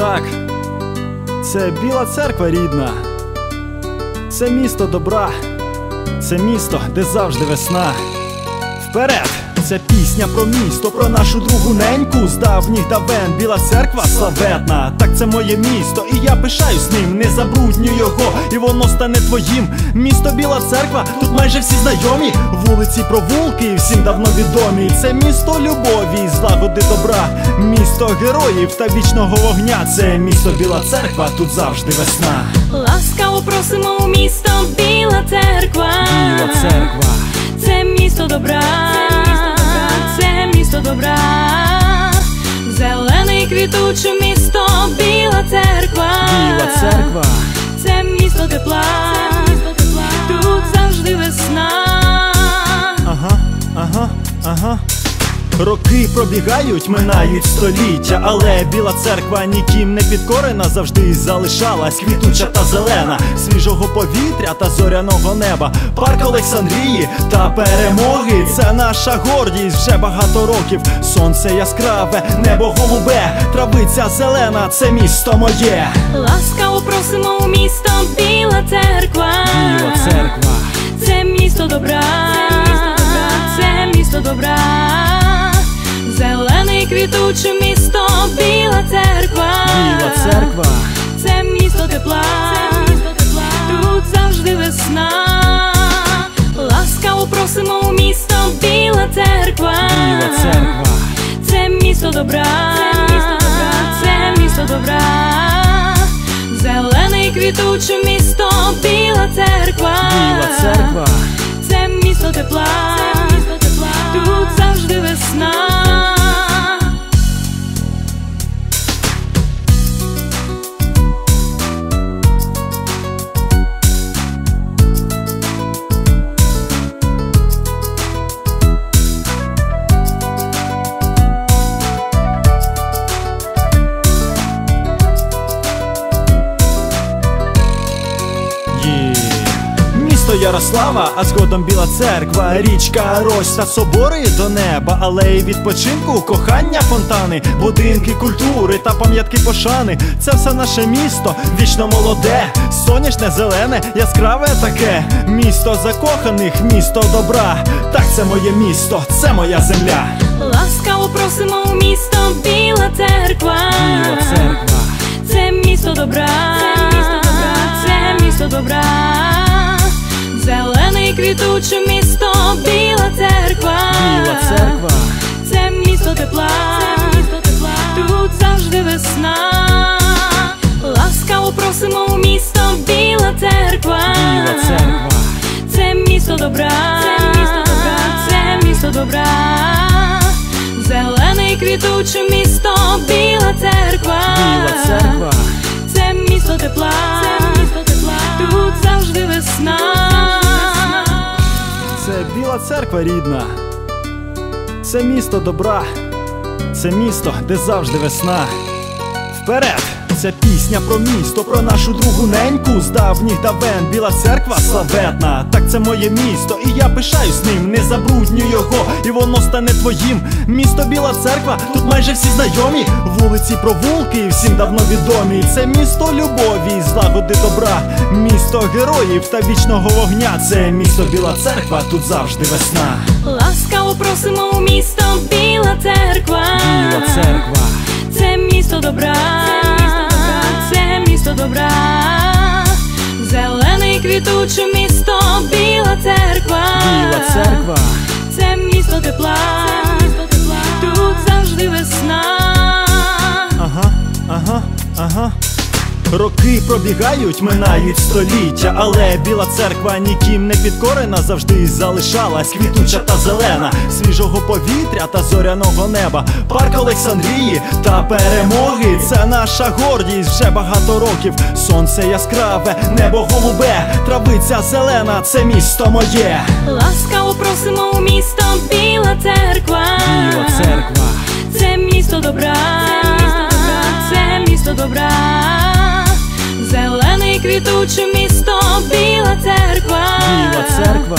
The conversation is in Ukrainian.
так, це біла церква рідна, це місто добра, це місто, де завжди весна. Вперед! Це пісня про місто, про нашу другу неньку з давніх давен. Біла церква славетна. Так це моє місто, і я пишаюсь ним, не забрудню його, і воно стане твоїм. Місто Біла церква, тут майже всі знайомі. Вулиці, провулки, всім давно відомі. Це місто любові, злагоди добра, місто героїв та вічного вогня. Це місто Біла церква, тут завжди весна. Ласкаво просимо у місто Біла церква. Біла церква, квітуче місто Біла церква. Біла церква. Це місто тепла. Тут завжди весна. Ага, ага, ага. Роки пробігають, минають століття, але біла церква ніким не підкорена, завжди залишалась квітуча та зелена, свіжого повітря та зоряного неба, парк Олександрії та перемоги. Це наша гордість вже багато років. Сонце яскраве, небо голубе, травиця зелена, це місто моє. Ласкаво просимо у місто Біла церква. Біла церква, Це місто добра, це місто добра, зелене і квітуче місто, біла церква, біла церква, це місто тепла, тут завжди весна. Ласкаво просимо у місто, біла церква, біла церква, це місто добра, це місто добра, зелене і квітуче місто, біла церква, біла церква. це місто тепла, тут завжди Ярослава, а згодом Біла церква, річка Рось та собори до неба, алеї відпочинку, кохання, фонтани, будинки культури та пам'ятки пошани. Це все наше місто, вічно молоде, сонячне, зелене, яскраве таке. Місто закоханих, місто добра. Так, це моє місто, це моя земля. Ласкаво просимо у місто, біла церква, добра, зелене квітуче місто, біла церква, біла церква. це місто тепла, тут завжди весна. Це біла церква рідна, це місто добра, це місто, де завжди весна. Вперед! Це пісня про місто, про нашу другу неньку з давніх давен. Біла церква славетна. Так це моє місто, і я пишаюсь ним, не забрудню його, і воно стане твоїм. Місто Біла церква, тут майже всі знайомі. Вулиці, провулки, всім давно відомі. Це місто любові, злагоди добра, місто героїв та вічного вогня. Це місто Біла церква, тут завжди весна. Ласкаво просимо у місто, біла церква, Біла церква, це місто добра, це квітуче місто, біла церква, Біла церква, це місто тепла, Роки пробігають, минають століття, але біла церква ніким не підкорена, завжди залишалась квітуча та зелена, свіжого повітря та зоряного неба, парк Олександрії та перемоги. Це наша гордість вже багато років. Сонце яскраве, небо голубе, травиця зелена, це місто моє. Ласкаво просимо у місто, біла церква, Біла церква, це місто добра, це місто добра, зелене і квітуче місто, біла церква, біла церква,